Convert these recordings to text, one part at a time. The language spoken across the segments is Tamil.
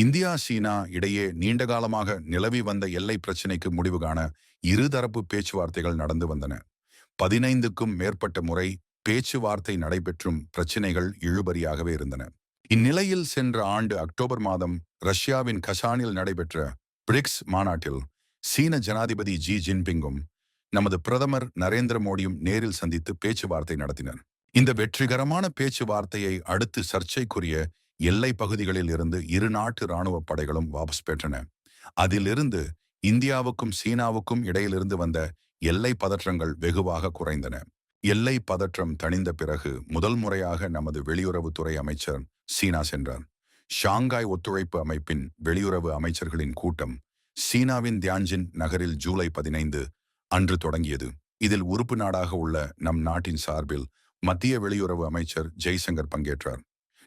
இந்தியா சீனா இடையே நீண்டகாலமாக நிலவி வந்த எல்லை பிரச்சினைக்கு முடிவு காண இருதரப்பு பேச்சுவார்த்தைகள் நடந்து வந்தன. பதினைந்துக்கும் மேற்பட்ட முறை பேச்சுவார்த்தை நடைபெற்றும் பிரச்சினைகள் இழுபறியாகவே இருந்தன. இந்நிலையில் சென்ற ஆண்டு அக்டோபர் மாதம் ரஷ்யாவின் கசானில் நடைபெற்ற பிரிக்ஸ் மாநாட்டில் சீன ஜனாதிபதி ஜி ஜின்பிங்கும் நமது பிரதமர் நரேந்திர மோடியும் நேரில் சந்தித்து பேச்சுவார்த்தை நடத்தினர். இந்த வெற்றிகரமான பேச்சுவார்த்தையை அடுத்து சர்ச்சைக்குரிய எல்லை பகுதிகளில் இருந்து இரு நாட்டு இராணுவ படைகளும் வாபஸ் பெற்றன. அதிலிருந்து இந்தியாவுக்கும் சீனாவுக்கும் இடையிலிருந்து வந்த எல்லை பதற்றங்கள் வெகுவாக குறைந்தன. எல்லை பதற்றம் தணிந்த பிறகு முதல் முறையாக நமது வெளியுறவுத்துறை அமைச்சர் சீனா சென்றார். ஷாங்காய் ஒத்துழைப்பு அமைப்பின் வெளியுறவு அமைச்சர்களின் கூட்டம் சீனாவின் தியான்ஜின் நகரில் ஜூலை பதினைந்து அன்று தொடங்கியது. இதில் உறுப்பு நாடாக உள்ள நம் நாட்டின் சார்பில் மத்திய வெளியுறவு அமைச்சர் ஜெய்சங்கர் பங்கேற்றார்.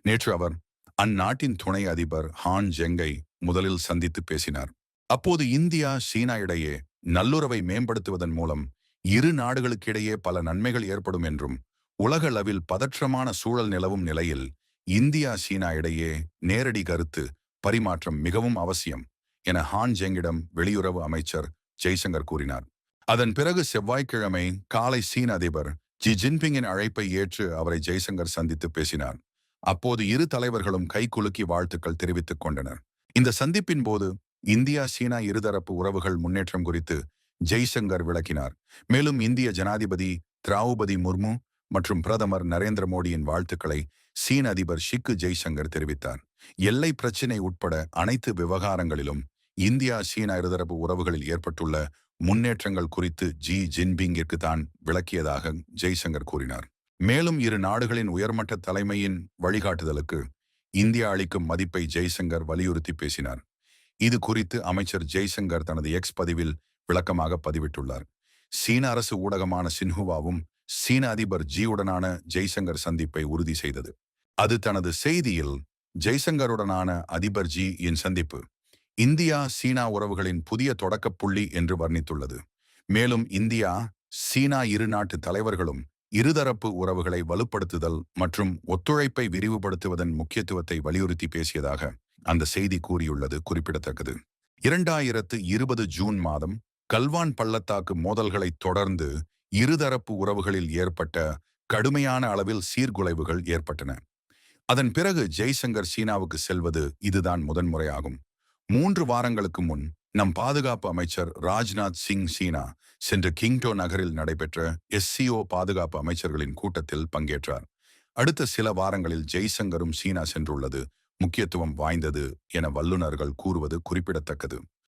நேற்று அவர் அந்நாட்டின் துணை அதிபர் ஹான் ஜெங்கை முதலில் சந்தித்து பேசினார். அப்போது இந்தியா சீனா இடையே நல்லுறவை மேம்படுத்துவதன் மூலம் இரு நாடுகளுக்கிடையே பல நன்மைகள் ஏற்படும் என்றும் உலகளவில் பதற்றமான சூழல் நிலவும் நிலையில் இந்தியா சீனா இடையே நேரடி கருத்து பரிமாற்றம் மிகவும் அவசியம் என ஹான் ஜெங்கிடம் வெளியுறவு அமைச்சர் ஜெய்சங்கர் கூறினார். அதன் பிறகு செவ்வாய்க்கிழமை காலை சீன அதிபர் ஜி ஜின்பிங்கின் அழைப்பை ஏற்று அவரை ஜெய்சங்கர் சந்தித்து பேசினார். அப்போது இரு தலைவர்களும் கைகுலுக்கி வாழ்த்துக்கள் தெரிவித்துக் கொண்டனர். இந்த சந்திப்பின் போது இந்தியா சீனா இருதரப்பு உறவுகள் முன்னேற்றம் குறித்து ஜெய்சங்கர் விளக்கினார். மேலும் இந்திய ஜனாதிபதி திரௌபதி முர்மு மற்றும் பிரதமர் நரேந்திர மோடியின் வாழ்த்துக்களை சீன அதிபர் ஷிக்கு ஜெய்சங்கர் தெரிவித்தார். எல்லை பிரச்சினை உட்பட அனைத்து விவகாரங்களிலும் இந்தியா சீனா இருதரப்பு உறவுகளில் ஏற்பட்டுள்ள முன்னேற்றங்கள் குறித்து ஜி ஜின்பிங்கிற்கு தான் விளக்கியதாக ஜெய்சங்கர் கூறினார். மேலும் இரு நாடுகளின் உயர்மட்ட தலைமையின் வழிகாட்டுதலுக்கு இந்தியா அளிக்கும் மதிப்பை ஜெய்சங்கர் வலியுறுத்தி பேசினார். இது குறித்து அமைச்சர் ஜெய்சங்கர் தனது எக்ஸ் பதிவில் விளக்கமாக பதிவிட்டுள்ளார். சீன அரசு ஊடகமான சின்ஹுவாவும் சீன அதிபர் ஜியுடனான ஜெய்சங்கர் சந்திப்பை உறுதி செய்தது. அது தனது செய்தியில் ஜெய்சங்கருடனான அதிபர் ஜி இன் சந்திப்பு இந்தியா சீனா உறவுகளின் புதிய தொடக்கப் புள்ளி என்று வர்ணித்துள்ளது. மேலும் இந்தியா சீனா இரு நாட்டு தலைவர்களும் இருதரப்பு உறவுகளை வலுப்படுத்துதல் மற்றும் ஒத்துழைப்பை விரிவுபடுத்துவதன் முக்கியத்துவத்தை வலியுறுத்தி பேசியதாக அந்த செய்தி கூறியுள்ளது குறிப்பிடத்தக்கது. இரண்டாயிரத்து இருபது ஜூன் மாதம் கல்வான் பள்ளத்தாக்கு மோதல்களைத் தொடர்ந்து இருதரப்பு உறவுகளில் ஏற்பட்ட கடுமையான அளவில் சீர்குலைவுகள் ஏற்பட்டன. அதன் பிறகு ஜெய்சங்கர் சீனாவுக்கு செல்வது இதுதான் முதன்முறையாகும். மூன்று வாரங்களுக்கு முன் நம் பாதுகாப்பு அமைச்சர் ராஜ்நாத் சிங் சீனா சென்று கிங்டோ நகரில் நடைபெற்ற எஸ்சிஓ பாதுகாப்பு அமைச்சர்களின் கூட்டத்தில் பங்கேற்றார். அடுத்த சில வாரங்களில் ஜெய்சங்கரும் சீனா சென்றுள்ளது முக்கியத்துவம் வாய்ந்தது என வல்லுநர்கள் கூறுவது குறிப்பிடத்தக்கது.